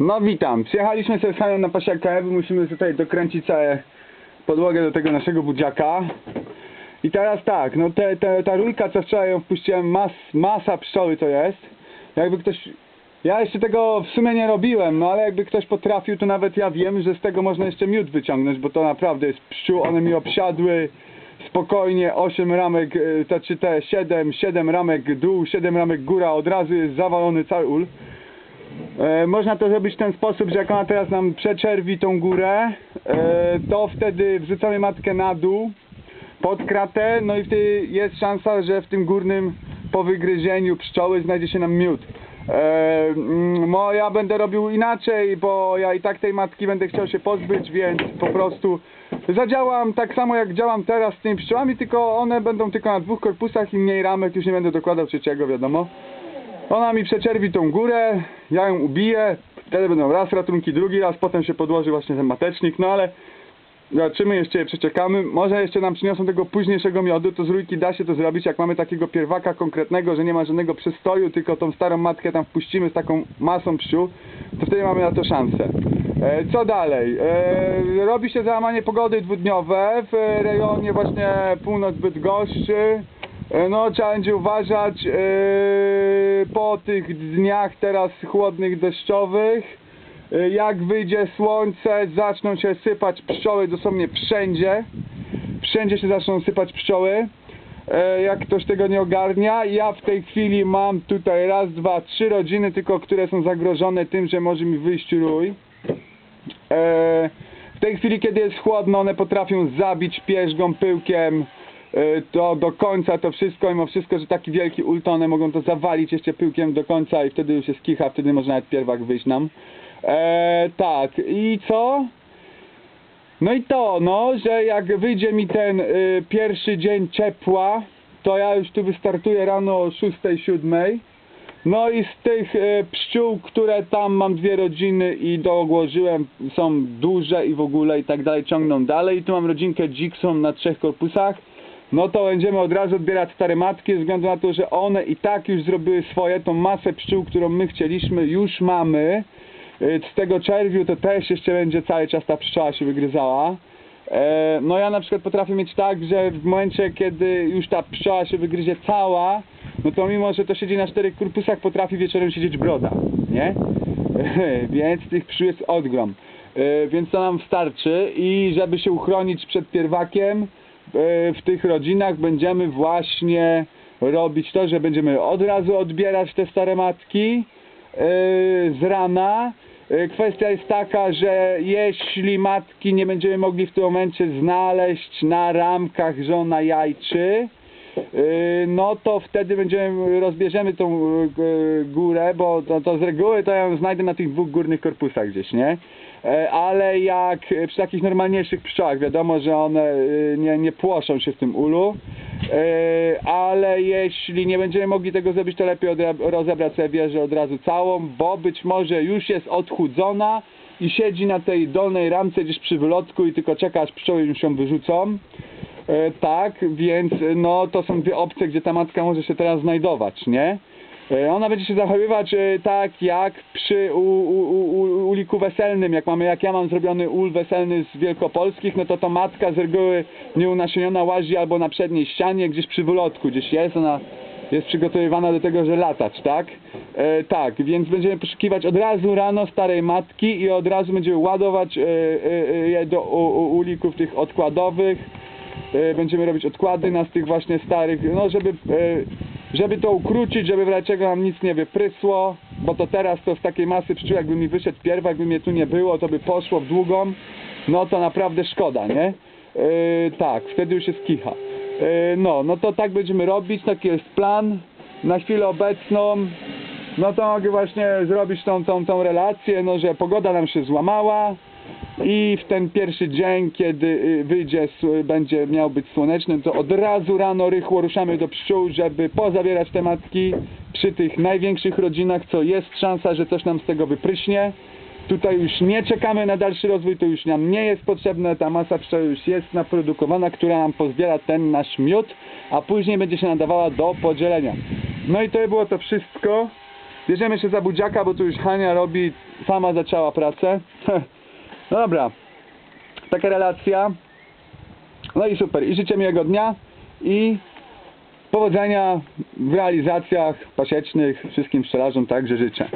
No witam, przyjechaliśmy sobie Hanią na pasiakę, musimy tutaj dokręcić całe podłogę do tego naszego budziaka. I teraz tak, no te, te, ta rurka co wczoraj ją wpuściłem, mas, masa pszczoły to jest. Jakby ktoś, ja jeszcze tego w sumie nie robiłem, no ale jakby ktoś potrafił, to nawet ja wiem, że z tego można jeszcze miód wyciągnąć, bo to naprawdę jest pszczół, one mi obsiadły spokojnie 8 ramek, y, to czy te 7, 7 ramek dół, 7 ramek góra, od razu jest zawalony cały ul. E, można to zrobić w ten sposób, że jak ona teraz nam przeczerwi tą górę, e, to wtedy wrzucamy matkę na dół, pod kratę, no i wtedy jest szansa, że w tym górnym po wygryzieniu pszczoły znajdzie się nam miód. E, mm, ja będę robił inaczej, bo ja i tak tej matki będę chciał się pozbyć, więc po prostu zadziałam tak samo jak działam teraz z tymi pszczołami, tylko one będą tylko na dwóch korpusach i mniej ramek, już nie będę dokładał trzeciego, wiadomo. Ona mi przeczerwi tą górę, ja ją ubiję, wtedy będą raz ratunki, drugi raz, potem się podłoży właśnie ten matecznik, no ale zobaczymy, jeszcze je przeczekamy. Może jeszcze nam przyniosą tego późniejszego miodu, to z rójki da się to zrobić, jak mamy takiego pierwaka konkretnego, że nie ma żadnego przystoju, tylko tą starą matkę tam wpuścimy z taką masą pszczół, to wtedy mamy na to szansę. E, co dalej? E, robi się załamanie pogody dwudniowe w rejonie właśnie północ Bydgoszczy. E, No, trzeba będzie uważać e, po tych dniach teraz chłodnych, deszczowych. E, Jak wyjdzie słońce, zaczną się sypać pszczoły dosłownie wszędzie. Wszędzie się zaczną sypać pszczoły. Jak ktoś tego nie ogarnia, ja w tej chwili mam tutaj raz, dwa, trzy rodziny, tylko które są zagrożone tym, że może mi wyjść rój. W tej chwili, kiedy jest chłodno, one potrafią zabić pierzgą, pyłkiem to do końca to wszystko, mimo wszystko, że taki wielki ult, to one mogą to zawalić jeszcze pyłkiem do końca i wtedy już jest kicha, wtedy może nawet pierwak wyjść nam. E, tak, i co? No i to, no, że jak wyjdzie mi ten y, pierwszy dzień ciepła, to ja już tu wystartuję rano o 6-7. No i z tych e, pszczół, które tam mam dwie rodziny i dołożyłem, są duże i w ogóle i tak dalej, ciągną dalej. I tu mam rodzinkę Jigson na trzech korpusach. No to będziemy od razu odbierać stare matki, ze względu na to, że one i tak już zrobiły swoje, tą masę pszczół, którą my chcieliśmy, już mamy. E, Z tego czerwiu to też jeszcze będzie cały czas ta pszczoła się wygryzała. E, No ja na przykład potrafię mieć tak, że w momencie kiedy już ta pszczoła się wygryzie cała, no to mimo, że to siedzi na czterech korpusach, potrafi wieczorem siedzieć broda, nie? Więc tych pszczół jest odgrom. E, Więc to nam starczy i żeby się uchronić przed pierwakiem, w tych rodzinach będziemy właśnie robić to, że będziemy od razu odbierać te stare matki e, z rana. E, Kwestia jest taka, że jeśli matki nie będziemy mogli w tym momencie znaleźć na ramkach żona jajczy, no to wtedy będziemy, rozbierzemy tą górę, bo to, to z reguły to ja ją znajdę na tych dwóch górnych korpusach gdzieś, nie? E, Ale jak e, przy takich normalniejszych pszczołach, wiadomo, że one yy, nie, nie płoszą się w tym ulu, E, ale jeśli nie będziemy mogli tego zrobić, to lepiej rozebrać sobie wieżę od razu całą, bo być może już jest odchudzona i siedzi na tej dolnej ramce gdzieś przy wylotku i tylko czeka aż pszczoły już ją wyrzucą. E, tak, więc e, no to są dwie opcje, gdzie ta matka może się teraz znajdować, nie? E, Ona będzie się zachowywać e, tak jak przy u, u, u, uliku weselnym, jak mamy, jak ja mam zrobiony ul weselny z wielkopolskich, no to to matka z reguły nieunasieniona łazi albo na przedniej ścianie, gdzieś przy wylotku, gdzieś jest, ona jest przygotowywana do tego, że latać, tak? E, tak, więc będziemy poszukiwać od razu rano starej matki i od razu będziemy ładować e, e, e, do u, u, ulików tych odkładowych, e, będziemy robić odkłady na z tych właśnie starych, no żeby, e, żeby to ukrócić, żeby w razie czego nam nic nie wyprysło, bo to teraz to z takiej masy pszczół, jakby mi wyszedł pierwa, jakby mnie tu nie było, to by poszło w długą, no to naprawdę szkoda, nie? E, tak, wtedy już jest kicha. E, no, no to tak będziemy robić, taki jest plan. Na chwilę obecną, no to mogę właśnie zrobić tą, tą, tą relację, no że pogoda nam się złamała, i w ten pierwszy dzień, kiedy y, wyjdzie, będzie miał być słoneczny, to od razu rano rychło ruszamy do pszczół, żeby pozabierać te matki przy tych największych rodzinach, co jest szansa, że coś nam z tego wypryśnie. Tutaj już nie czekamy na dalszy rozwój, to już nam nie jest potrzebne, ta masa pszczoły już jest naprodukowana, która nam pozbiera ten nasz miód, a później będzie się nadawała do podzielenia. No i to było to wszystko. Bierzemy się za budziaka, bo tu już Hania robi, sama zaczęła pracę. No dobra, taka relacja. No i super, i życzę miłego dnia i powodzenia w realizacjach pasiecznych, wszystkim pszczelarzom także życzę.